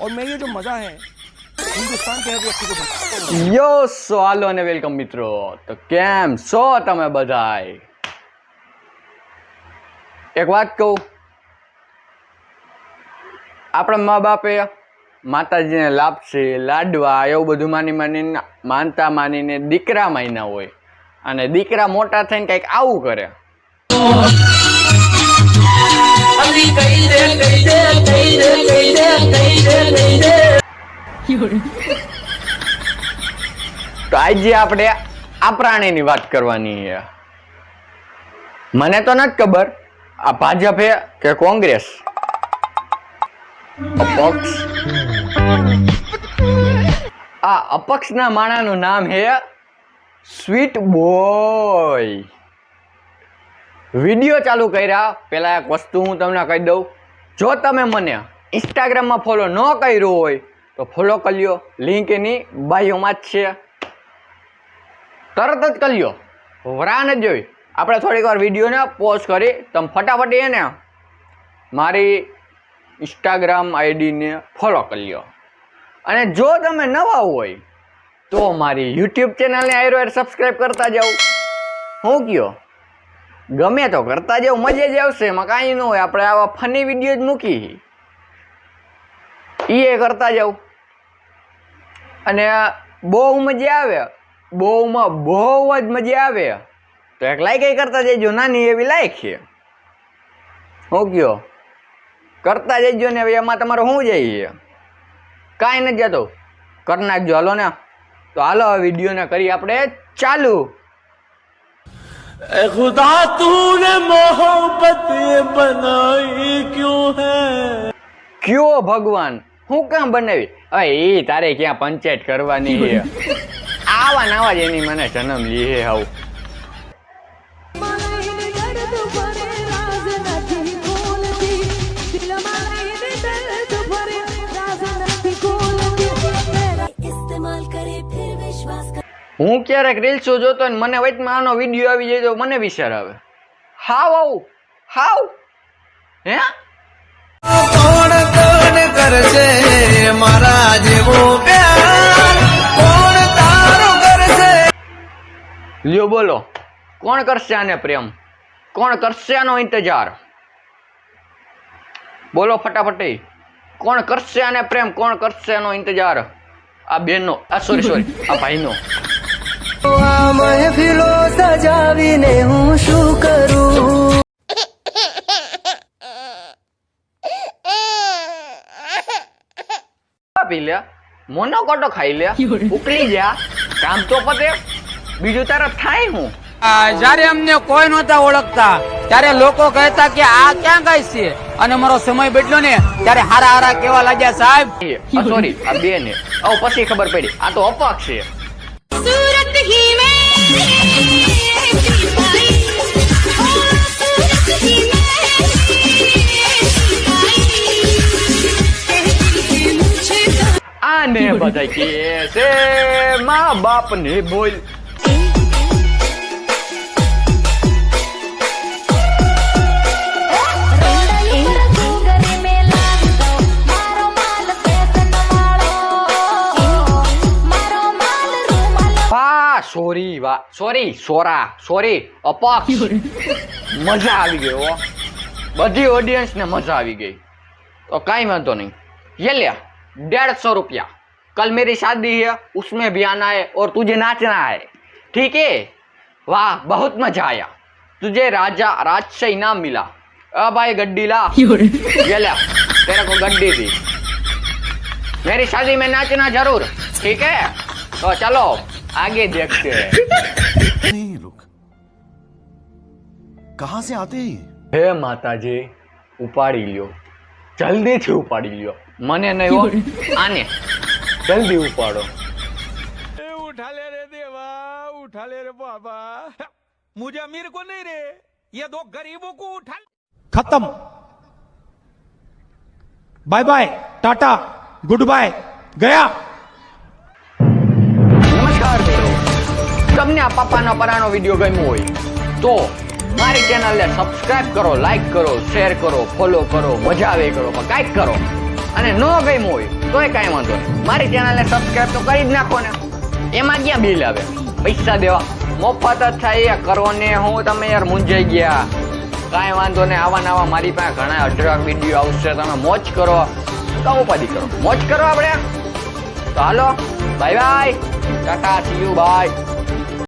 और मैं ये जो मज़ा है हिंदुस्तान के हर व्यक्ति को देता हूं। યો સો હાલો અને વેલકમ મિત્રો તો કેમ છો તમે બધાય એક વાત કહું આપણા મા બાપે માતાજીને લાપસી લાડવા એવું બધું માની માનીને માનતા માનીને દીકરા માન્યા હોય અને દીકરા મોટા થઈને કંઈક આવું કરે તો આજે આપણે આ પ્રાણીની વાત કરવાની છે. મને તો નથી ખબર, આ ભાજપ હે કે કોંગ્રેસ? અપક્ષ. આ અપક્ષના માણાનું નામ હે સ્વીટ બોય. વીડિયો ચાલુ કર્યા. પહેલાં એક વસ્તુ હું તમને કહી દઉં. જો તમે મને ઇન્સ્ટાગ્રામમાં ફોલો ન કર્યું હોય, તો ફોલો કરી લિંક એની બાયોમાં જ છે. તરત જ કરી લ્યો. રાહ ન જોઈ. આપણે થોડીક વાર વિડીયોને પોસ્ટ કરી. તમે ફટાફટ એને મારી ઇન્સ્ટાગ્રામ આઈડીને ફોલો કરી અને જો તમે નવા હોય, તો મારી યુટ્યુબ ચેનલને આયરો સબસ્ક્રાઈબ કરતા જાઓ. હું કયો? ગમે તો કરતા જાવ મજા જ આવશે. એમાં કાંઈ ન હોય. આપણે આવા ફની વીડિયો જ મૂકી એ કરતા જાવ અને બહુ મજા આવે. બહુમાં બહુ જ મજા આવે. તો એક લાઈક કરતા જજો. નાની એવી લાઈક છે. હું કયો કરતા જજો ને એમાં તમારે શું જઈએ? કાંઈ નથી જતો. કરી નાખજો. હાલો ને. તો હાલો, આ વિડીયોને કરી આપણે. ચાલુ. खुदा तूने मोहब्बत ये बनाई क्यों है કયો ભગવાન હું કામ બનાવી હવે એ તારે ક્યાં પંચાયત કરવાની છે આવા નવા જ એની મને જન્મ લી હે હું ક્યારેક રીલ્સો જોતો ને મને વચમાં આનો વીડિયો આવી જાય તો મને વિચાર આવે. હાવ આવું હાવ. હે? કોણ કોણ કરશે મારા જેવો પ્યાર? કોણ તારો કરશે? લ્યો બોલો કોણ કરશે આને પ્રેમ? કોણ કરશે આનો ઇંતજાર? બોલો ફટાફટી કોણ કરશે આને પ્રેમ? કોણ કરશે આનો ઇંતજાર? આ બેનનો આ સોરી સોરી આ ભાઈનો. મહેફિલો સજાવીને હું શું કરું? પી લે મોનોકોટો ખાઈ લે ઉકળી જા કામ તો પતે. બીજું તારે થાય હું? જયારે અમને કોઈ નહોતા ઓળખતા ત્યારે લોકો કહેતા કે આ ક્યાં ગાય છે? અને મારો સમય બદલ્યો ને ત્યારે હારા હારા કેવા લાગ્યા સાહેબ. સોરી આ બે ને આવ પછી ખબર પડી. આ તો અપક્ષ છે. આને બધા કે છે મા બાપ ને બોલ સોરી વાહ સોરી સોરા સોરી અપક્ષ મજા આવી ગઈ હો બધી ઓડિયન્સ ને મજા આવી ગઈ तो काई वांधो नहीं ये ले डेढ़ सौ रुपया कल मेरी शादी है उसमें भी आना है और तुझे नाचना है ठीक है वाह बहुत मजा आया तुझे राजा राज से इनाम मिला अब भाई गड्डी ला ये ले तेरे को गड्डी दी मेरी शादी में नाचना जरूर ठीक है तो चलो आगे देखते हैं नहीं ये लोग कहां से आते हैं ये? હે માતાજી ઉપાડી લ્યો જલ્દીથી ઉપાડી લ્યો મને નહીં હો આને જલ્દી ઉપાડો उठा ले रे देवा उठा ले रे बाबा मुझे अमीर को नहीं रे ये दो गरीबों को उठा खत्म bye bye tata goodbye गया તમને આ પાપાના પરાનો વીડિયો ગમ્યો હોય, તો મારી ચેનલને સબસ્ક્રાઇબ કરો લાઈક કરો શેર કરો ફોલો કરો, મજા આવે કરો, પણ કાંઈક કરો. અને ન ગમ્યું હોય, તોય કાંઈ વાંધો નહીં. મારી ચેનલને સબસ્ક્રાઇબ તો કરી જ નાખો ને. એમાં ક્યાં બિલ આવે? પૈસા દેવા. મફત જ થાય કરો ને હું તમે યાર મૂંઝાઈ ગયા. કાંઈ વાંધો નહીં, આવા નવા મારી પાસે ઘણા અઢળક વીડિયો આવશે, તમે મોજ કરો. તો ઉપાધિ કરો. મોજ કરો આપણે. તો હાલો bye bye tata see you bye